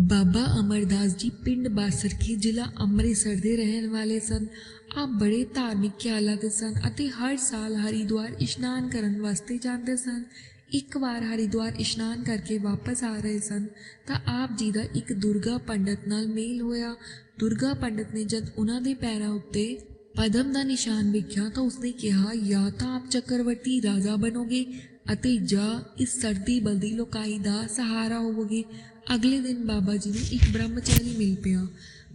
ਬਾਬਾ ਅਮਰਦਾਸ ਜੀ ਪਿੰਡ ਬਾਸਰਖੀ ਜ਼ਿਲ੍ਹਾ ਅੰਮ੍ਰਿਤਸਰ ਦੇ ਰਹਿਣ ਵਾਲੇ ਸਨ। ਆਪ ਬੜੇ ਧਾਰਮਿਕ ਖਿਆਲਾਂ ਦੇ ਸਨ ਅਤੇ ਹਰ ਸਾਲ ਹਰਿਦੁਆਰ ਇਸ਼ਨਾਨ ਕਰਨ ਵਾਸਤੇ ਜਾਂਦੇ ਸਨ। ਇੱਕ ਵਾਰ ਹਰਿਦੁਆਰ ਇਸ਼ਨਾਨ ਕਰਕੇ ਵਾਪਸ ਆ ਰਹੇ ਸਨ ਤਾਂ ਆਪ ਜੀ ਦਾ ਇੱਕ ਦੁਰਗਾ ਪੰਡਤ ਨਾਲ ਮੇਲ ਹੋਇਆ। ਦੁਰਗਾ ਪੰਡਤ ਨੇ ਜਦ ਉਹਨਾਂ ਦੇ ਪੈਰਾਂ ਉੱਤੇ ਪਦਮ ਦਾ ਨਿਸ਼ਾਨ ਵੇਖਿਆ ਤਾਂ ਉਸਨੇ ਕਿਹਾ, ਜਾਂ ਤਾਂ ਆਪ ਚੱਕਰਵਰਤੀ ਰਾਜਾ ਬਣੋਗੇ ਅਤੇ ਜਾਂ ਇਸ ਸਰਦੀ ਬਲਦੀ ਲੋਕਾਈ ਦਾ ਸਹਾਰਾ ਹੋਵੋਗੇ। ਅਗਲੇ ਦਿਨ ਬਾਬਾ ਜੀ ਨੂੰ ਇੱਕ ਬ੍ਰਹਮਚਾਰੀ ਮਿਲ ਪਿਆ।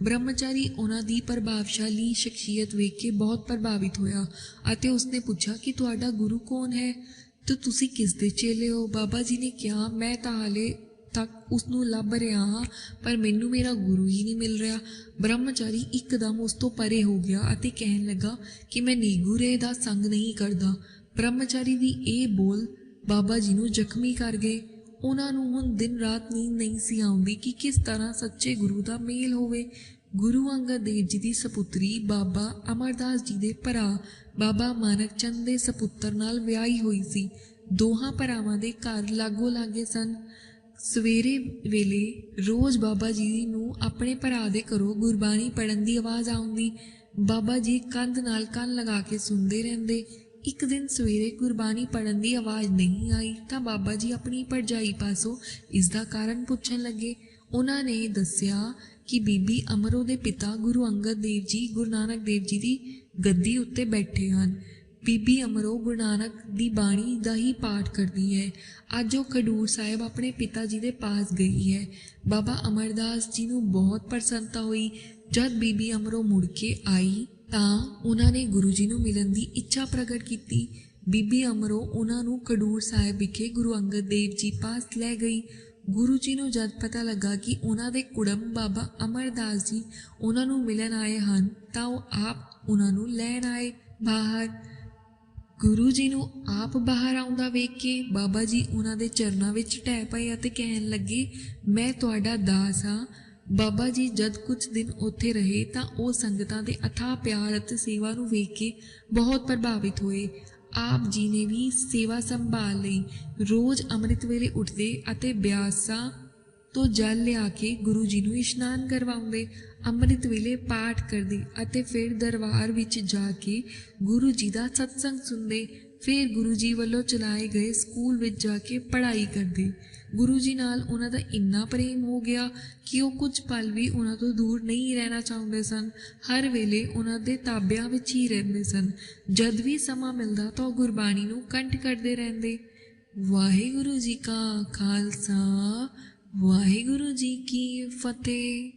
ਬ੍ਰਹਮਚਾਰੀ ਉਹਨਾਂ ਦੀ ਪ੍ਰਭਾਵਸ਼ਾਲੀ ਸ਼ਖਸੀਅਤ ਵੇਖ ਕੇ ਬਹੁਤ ਪ੍ਰਭਾਵਿਤ ਹੋਇਆ ਅਤੇ ਉਸਨੇ ਪੁੱਛਿਆ ਕਿ ਤੁਹਾਡਾ ਗੁਰੂ ਕੌਣ ਹੈ? ਤੇ ਤੁਸੀਂ ਕਿਸ ਦੇ ਚੇਲੇ ਹੋ? ਬਾਬਾ ਜੀ ਨੇ ਕਿਹਾ, ਮੈਂ ਤਾਂ ਹਾਲੇ ਤੱਕ ਉਸ ਨੂੰ ਲੱਭ ਰਿਹਾ ਹਾਂ, ਪਰ ਮੈਨੂੰ ਮੇਰਾ ਗੁਰੂ ਹੀ ਨਹੀਂ ਮਿਲ ਰਿਹਾ। ਬ੍ਰਹਮਚਾਰੀ ਇੱਕਦਮ ਉਸ ਤੋਂ ਪਰੇ ਹੋ ਗਿਆ ਅਤੇ ਕਹਿਣ ਲੱਗਾ ਕਿ ਮੈਂ ਨੀਗੂਰੇ ਦਾ ਸੰਗ ਨਹੀਂ ਕਰਦਾ। ਬ੍ਰਹਮਚਾਰੀ ਦੀ ਇਹ ਬੋਲ ਬਾਬਾ ਜੀ ਨੂੰ ਜ਼ਖਮੀ ਕਰ ਗਏ। ਉਹਨਾਂ ਨੂੰ ਹੁਣ ਦਿਨ ਰਾਤ ਨੀਂਦ ਨਹੀਂ ਸੀ ਆਉਂਦੀ ਕਿ ਕਿਸ ਤਰ੍ਹਾਂ ਸੱਚੇ ਗੁਰੂ ਦਾ ਮੇਲ ਹੋਵੇ। ਗੁਰੂ ਅੰਗਦ ਦੇਵ ਜੀ ਦੀ ਸਪੁੱਤਰੀ ਬਾਬਾ ਅਮਰਦਾਸ ਜੀ ਦੇ ਭਰਾ ਬਾਬਾ ਮਾਨਕ ਚੰਦ ਦੇ ਸਪੁੱਤਰ ਨਾਲ ਵਿਆਹੀ ਹੋਈ ਸੀ। ਦੋਹਾਂ ਭਰਾਵਾਂ ਦੇ ਘਰ ਲਾਗੋ ਲਾਗੇ ਸਨ। ਸਵੇਰੇ ਵੇਲੇ ਰੋਜ਼ ਬਾਬਾ ਜੀ ਨੂੰ ਆਪਣੇ ਭਰਾ ਦੇ ਘਰੋਂ ਗੁਰਬਾਣੀ ਪੜਨ ਦੀ ਆਵਾਜ਼ ਆਉਂਦੀ। ਬਾਬਾ ਜੀ ਕੰਧ ਨਾਲ ਕੰਨ ਲਗਾ ਕੇ ਸੁਣਦੇ ਰਹਿੰਦੇ। ਇੱਕ ਦਿਨ ਸਵੇਰੇ ਗੁਰਬਾਣੀ ਪੜਨ ਦੀ ਆਵਾਜ਼ ਨਹੀਂ ਆਈ ਤਾਂ ਬਾਬਾ ਜੀ ਆਪਣੀ ਭਰਜਾਈ ਪਾਸੋਂ ਇਸ ਦਾ ਕਾਰਨ ਪੁੱਛਣ ਲੱਗੇ। ਉਹਨਾਂ ਨੇ ਦੱਸਿਆ ਕਿ ਬੀਬੀ ਅਮਰੋ ਦੇ ਪਿਤਾ ਗੁਰੂ ਅੰਗਦ ਦੇਵ ਜੀ, ਗੁਰੂ ਨਾਨਕ ਦੇਵ ਜੀ ਦੀ ਗੱਦੀ ਉੱਤੇ ਬੈਠੇ ਹਨ। ਬੀਬੀ ਅਮਰੋ ਗੁਰੂ ਨਾਨਕ ਦੀ ਬਾਣੀ ਦਾ ਹੀ ਪਾਠ ਕਰਦੀ ਹੈ। ਅੱਜ ਉਹ ਖਡੂਰ ਸਾਹਿਬ ਆਪਣੇ ਪਿਤਾ ਜੀ ਦੇ ਪਾਸ ਗਈ ਹੈ। ਬਾਬਾ ਅਮਰਦਾਸ ਜੀ ਨੂੰ ਬਹੁਤ ਪ੍ਰਸੰਨਤਾ ਹੋਈ। ਜਦ ਬੀਬੀ ਅਮਰੋ ਮੁੜ ਕੇ ਆਈ ਤਾਂ ਉਹਨਾਂ ਨੇ ਗੁਰੂ ਜੀ ਨੂੰ ਮਿਲਣ ਦੀ ਇੱਛਾ ਪ੍ਰਗਟ ਕੀਤੀ। ਬੀਬੀ ਅਮਰੋ ਉਹਨਾਂ ਨੂੰ ਖਡੂਰ ਸਾਹਿਬ ਵਿਖੇ ਗੁਰੂ ਅੰਗਦ ਦੇਵ ਜੀ ਪਾਸ ਲੈ ਗਈ। ਗੁਰੂ ਜੀ ਨੂੰ ਜਦ ਪਤਾ ਲੱਗਾ ਕਿ ਉਹਨਾਂ ਦੇ ਕੁੜਮ ਬਾਬਾ ਅਮਰਦਾਸ ਜੀ ਉਹਨਾਂ ਨੂੰ ਮਿਲਣ ਆਏ ਹਨ ਤਾਂ ਉਹ ਆਪ ਉਹਨਾਂ ਨੂੰ ਲੈਣ ਆਏ ਬਾਹਰ। ਗੁਰੂ ਜੀ ਨੂੰ ਆਪ ਬਾਹਰ ਆਉਂਦਾ ਵੇਖ ਕੇ ਬਾਬਾ ਜੀ ਉਹਨਾਂ ਦੇ ਚਰਨਾਂ ਵਿੱਚ ਢਹਿ ਪਏ ਅਤੇ ਕਹਿਣ ਲੱਗੇ, ਮੈਂ ਤੁਹਾਡਾ ਦਾਸ ਹਾਂ। ਬਾਬਾ ਜੀ ਜਦ ਕੁਝ ਦਿਨ ਉੱਥੇ ਰਹੇ ਤਾਂ ਉਹ ਸੰਗਤਾਂ ਦੇ ਅਥਾਹ ਪਿਆਰ ਅਤੇ ਸੇਵਾ ਨੂੰ ਵੇਖ ਕੇ ਬਹੁਤ ਪ੍ਰਭਾਵਿਤ ਹੋਏ। ਆਪ ਜੀ ਨੇ ਵੀ ਸੇਵਾ ਸੰਭਾਲ ਲਈ। ਰੋਜ਼ ਅੰਮ੍ਰਿਤ ਵੇਲੇ ਉੱਠਦੇ ਅਤੇ ਬਿਆਸਾ ਤੋਂ ਜਲ ਲਿਆ ਕੇ ਗੁਰੂ ਜੀ ਨੂੰ ਇਸ਼ਨਾਨ ਕਰਵਾਉਂਦੇ, ਅੰਮ੍ਰਿਤ ਵੇਲੇ ਪਾਠ ਕਰਦੇ ਅਤੇ ਫਿਰ ਦਰਬਾਰ ਵਿੱਚ ਜਾ ਕੇ ਗੁਰੂ ਜੀ ਦਾ ਸਤਸੰਗ ਸੁਣਦੇ, ਫਿਰ ਗੁਰੂ ਜੀ ਵੱਲੋਂ ਚਲਾਏ ਗਏ ਸਕੂਲ ਵਿੱਚ ਜਾ ਕੇ ਪੜ੍ਹਾਈ ਕਰਦੇ। ਗੁਰੂ ਜੀ ਨਾਲ ਉਹਨਾਂ ਦਾ ਇੰਨਾ ਪ੍ਰੇਮ ਹੋ ਗਿਆ ਕਿ ਉਹ ਕੁਝ ਪਲ ਵੀ ਉਹਨਾਂ ਤੋਂ ਦੂਰ ਨਹੀਂ ਰਹਿਣਾ ਚਾਹੁੰਦੇ ਸਨ। ਹਰ ਵੇਲੇ ਉਹਨਾਂ ਦੇ ਤਾਬਿਆਂ ਵਿੱਚ ਹੀ ਰਹਿੰਦੇ ਸਨ। ਜਦ ਵੀ ਸਮਾਂ ਮਿਲਦਾ ਤਾਂ ਉਹ ਗੁਰਬਾਣੀ ਨੂੰ ਕੰਠ ਕਰਦੇ ਰਹਿੰਦੇ। ਵਾਹਿਗੁਰੂ ਜੀ ਕਾ ਖਾਲਸਾ ਵਾਹਿਗੁਰੂ ਜੀ ਕੀ ਫਤਿਹ।